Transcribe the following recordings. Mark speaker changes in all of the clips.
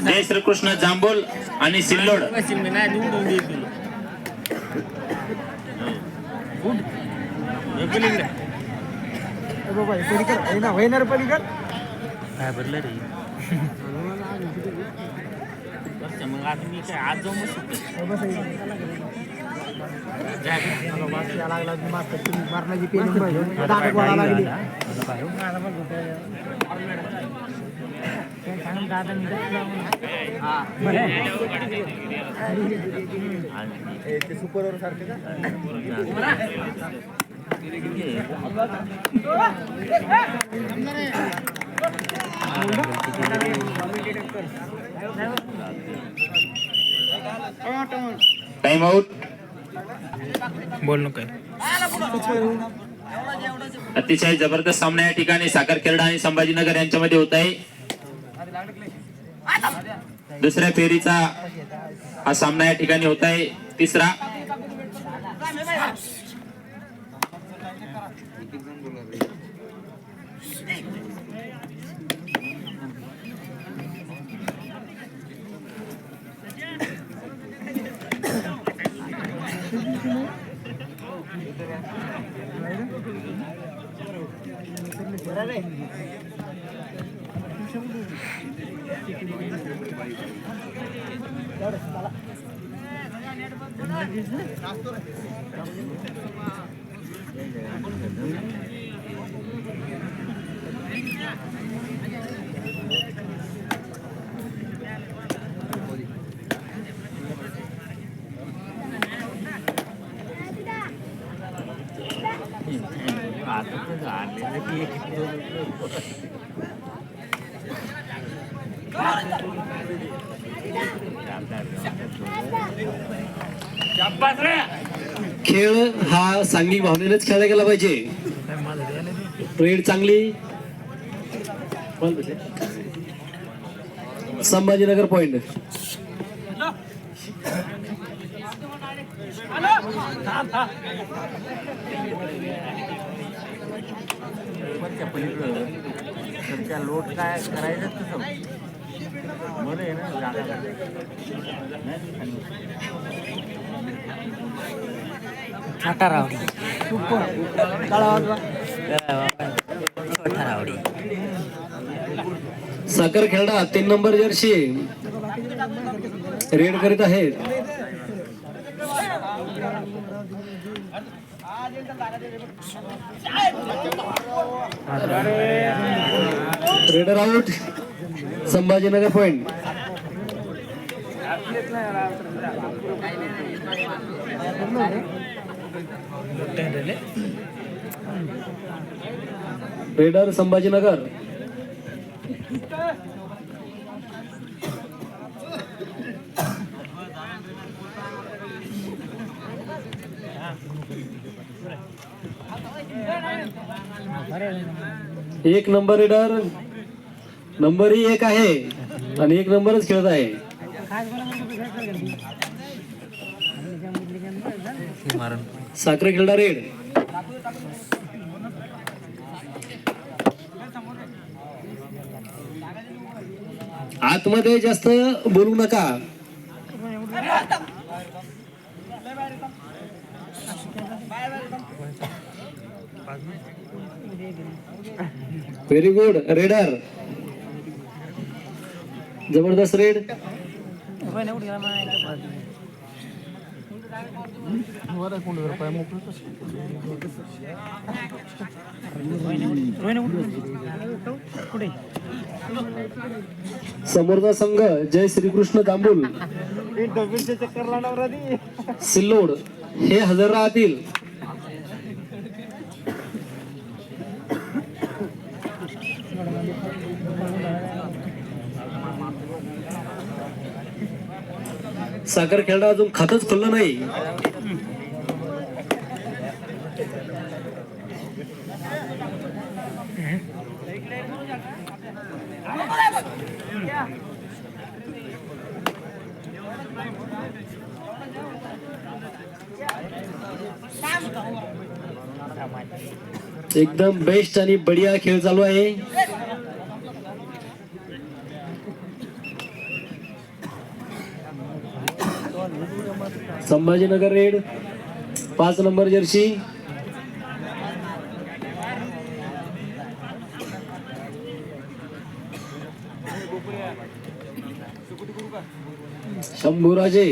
Speaker 1: जय श्रीकृष्ण जांभूल आणि सिल्लोड.
Speaker 2: काय भरलं रे? मग आता मी काय आज
Speaker 3: बस या लागला ते सुपरवर सारखे
Speaker 1: टाइम आउट
Speaker 2: बोल नको
Speaker 1: अतिशय जबरदस्त सामना या ठिकाणी साखर खेरडा आणि संभाजीनगर यांच्यामध्ये होत आहे. दुसऱ्या फेरीचा हा सामना या ठिकाणी होत आहे. तिसरा.
Speaker 2: ¡Gracias!
Speaker 4: खेळ हा सांघिक भावनेनेच खेळला गेला पाहिजे. रेड चांगली. संभाजीनगर पॉइंट
Speaker 2: लोट काय करायचं तसं बरं आहे ना जागा
Speaker 4: साखर खेळडा तीन नंबर जर्सी. रेड करीत आहेत. Raider out Sambhajinagar point raider Sambhajinagar. एक नंबर रेडर नंबरही एक आहे आणि एक नंबरच खेळत आहे. साखरे खेळणार रेड आतमध्ये जास्त बोलू नका. व्हेरी गुड रेडर जबरदस्त रेड. समोरचा संघ जय श्रीकृष्ण
Speaker 3: आधी.
Speaker 4: सिल्लोड हे हजर राहतील. साखर खेळा अजून खातच खुललं नाही. एकदम बेस्ट आणि बढिया खेळ चालू आहे. संभाजीनगर रेड पाच नंबर जर्सी. शंभूराजे.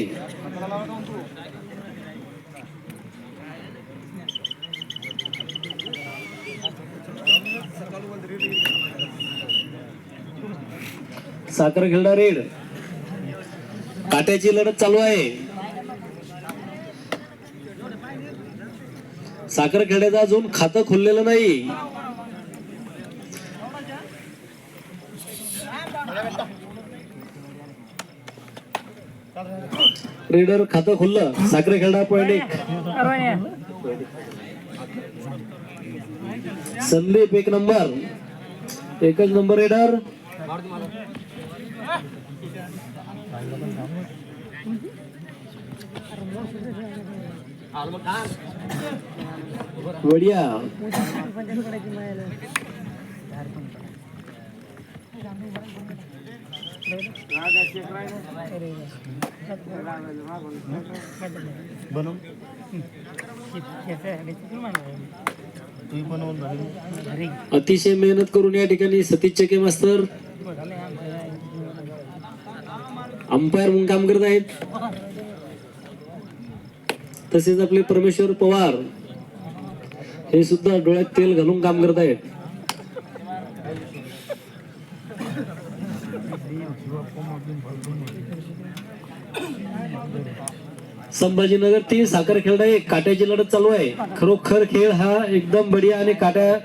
Speaker 4: खेळणार रेड. काट्याची लढत चालू आहे. साखरखेड्याचं अजून खातं खुललेलं नाही. रेडर खातं खुललं. साखरखेडा पॉईंट एक संदीप एक नंबर. एकच नंबर रेडर वडिया.
Speaker 3: तुम्ही बनवून
Speaker 4: अतिशय मेहनत करून या ठिकाणी सतीश चके मास्तर. अंपायर म्हणून काम करत आहेत. तसेच आपले परमेश्वर पवार हे सुद्धा डोळ्यात तेल घालून काम करत आहेत. संभाजीनगर तीन साखर खेळडा एक काट्याची लढत चालू आहे. खरोखर खेळ हा एकदम बढिया आणि काट्या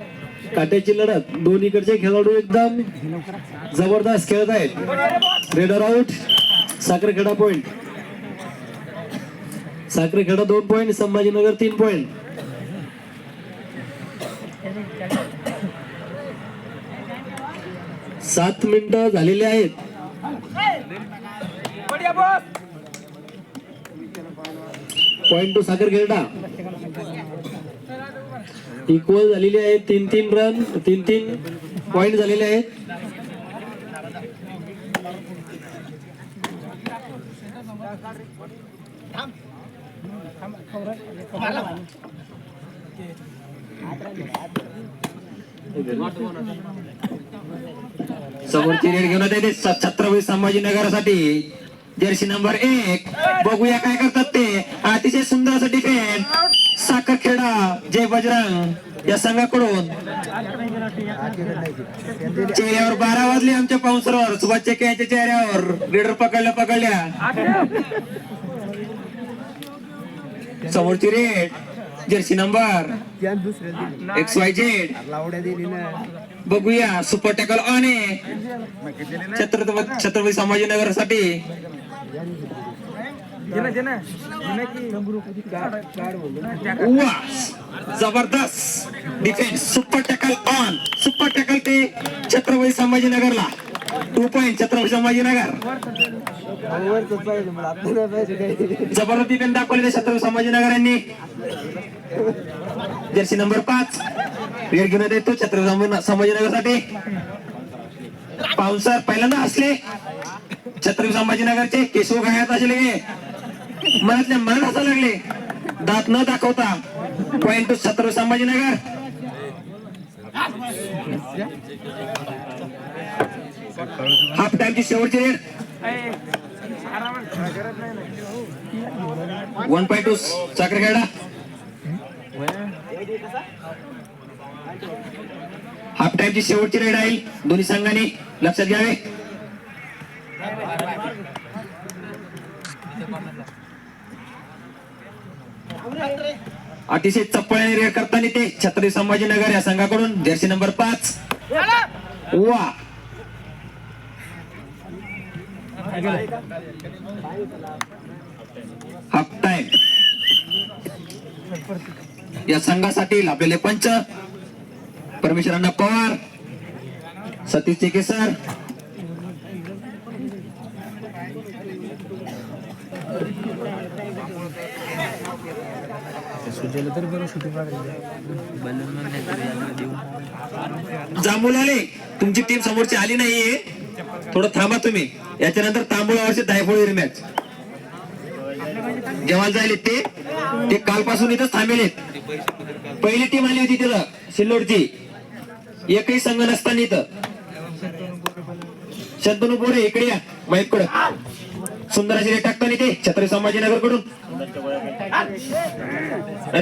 Speaker 4: काट्याची लढत. दोन्हीकडचे खेळाडू एकदम जबरदस्त खेळत आहेत. Raider out Sakharkheda point Sakharkheda दोन पॉइंट संभाजीनगर तीन पॉइंट सात मिनिटं झालेली आहेत. पॉइंट टू साखर खेळडा इक्वल झालेली आहे तीन तीन रन तीन तीन पॉइंट झालेले आहेत.
Speaker 1: समोरची रेड घेऊन येते छत्रपती संभाजीनगरसाठी जर्सी नंबर एक. बघूया काय करतात ते. अतिशय सुंदर असं डिफेंड साखरखेडा जय बजरंग. या संघाकडून. चेहऱ्यावर बारा वाजले आमच्या पाऊसरावर सुभाष चेके यांच्या चेहऱ्यावर. रेडर पकडल्या पकडल्या. समोरची raid jersey number X Y Z
Speaker 3: लावड्या दिली ना.
Speaker 1: बघूया सुपर टॅकल ऑन आहे छत्रपती छत्रपती संभाजीनगरसाठी वा जबरदस्त defence super tackle on super tackle ते छत्रपती संभाजीनगरला. तू पॉइंट छत्रपती संभाजीनगर.
Speaker 3: जबरदस्ती पाहिजे मला
Speaker 1: दाखवले छत्रपती संभाजीनगर यांनी. जर्सी नंबर पाच. वेळ घेऊन येतो छत्रपती संभाजीनगरसाठी पावसाळ पहिल्यांदा असले छत्रपती संभाजीनगरचे केशव घायात असले मनातल्या मनात हसायला लागले. दात न दाखवता point two Chhatrapati Sambhajinagar. Half टाइमची शेवटची raid. One point two Sakharkheda half टाइमची शेवटची रेड आहे. दोन्ही संघांनी लक्षात घ्यावे. अतिशय चप्पळ्याने रेड करताना ते छत्रपती संभाजीनगर या संघाकडून. जर्सी नंबर पाच. वा हाफ टाइम या संघासाठी लाभलेले पंच. परमेश्वरांना पवार. सतीश चिके सर जांभूलाले तुमची टीम समोरची आली नाहीये. थोडं थांबा तुम्ही. याच्यानंतर तांबूळावरची दायफोळी मॅच जेव्हा जायले ते. ते कालपासून इथं थांबेलेत पहिली टीम आली होती तिथं सिल्लोडची. एकही संघ नसताना इथं. शंतनू बोरे इकडे या. माईकडं सुंदर अशी रेट टाकताना ते छत्रपती संभाजीनगरकडून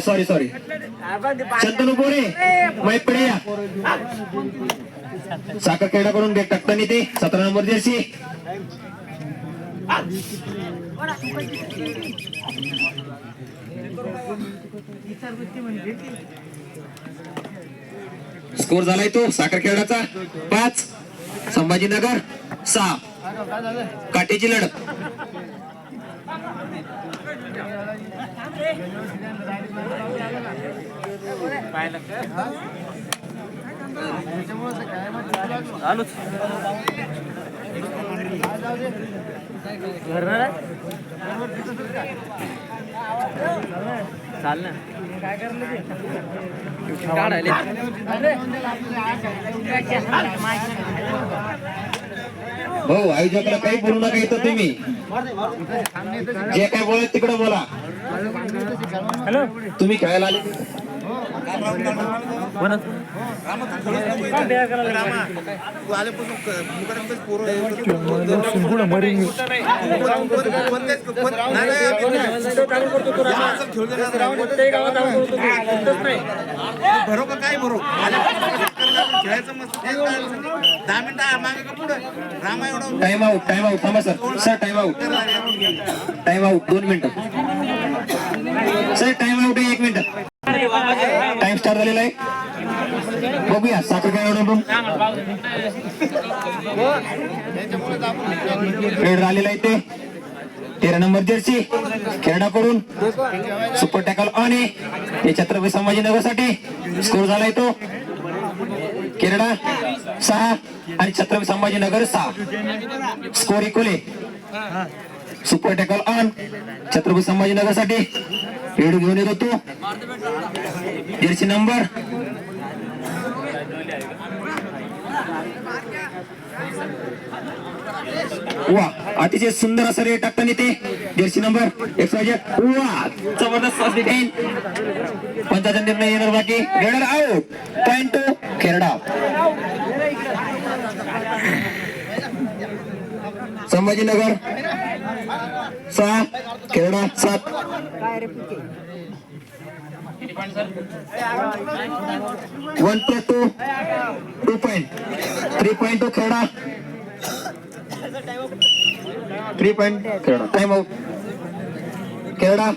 Speaker 1: सॉरी सॉरी शंतनू बोरे माईकडे या. साखर खेळाकडून रेट टाकताना ते सतरा नंबर जर्सी स्कोर झालाय तो साखर खेळाचा पाच. संभाजीनगर सहा. काटेची लढत.
Speaker 2: चाल ना
Speaker 1: भाऊ आयोजकाला काही बोलू नका इथं तुम्ही. जे काय बोलाय तिकडे बोला. तुम्ही खेळायला आले?
Speaker 5: भरो का काय भरो खेळायचं मस्त दहा मिनिटं मागे का पुढे रामा एवढा
Speaker 1: टाइम आउट टाइम आउट थांबा sir sir time out time out दोन मिनिटं सर टाइम आउट आहे एक मिनिट आहे बघूया साखर काय एवढं रेड आलेला आहे ते. तेरा नंबर जर्सी खेळाकडून सुपर टॅकल आणि ते छत्रपती संभाजीनगरसाठी स्कोर झालाय तो. केरडा सहा आणि छत्रपती संभाजीनगर सहा. स्कोर इकोले सुपर टॅकल ऑन. छत्रपती संभाजीनगरसाठी घेऊन येत होतो जर्सी नंबर. वा अतिशय सुंदर असं रेट टाकताना ते जर्सी नंबर एक वा जबरदस्त असते पंचाचा निर्णय येणार बाकी. Raider out point two Kherda. Sambhajinagar. सहा खेरडा सात. One plus two two point three point two खेळा थ्री पॉइंट खेळा टाइम आउट खेळा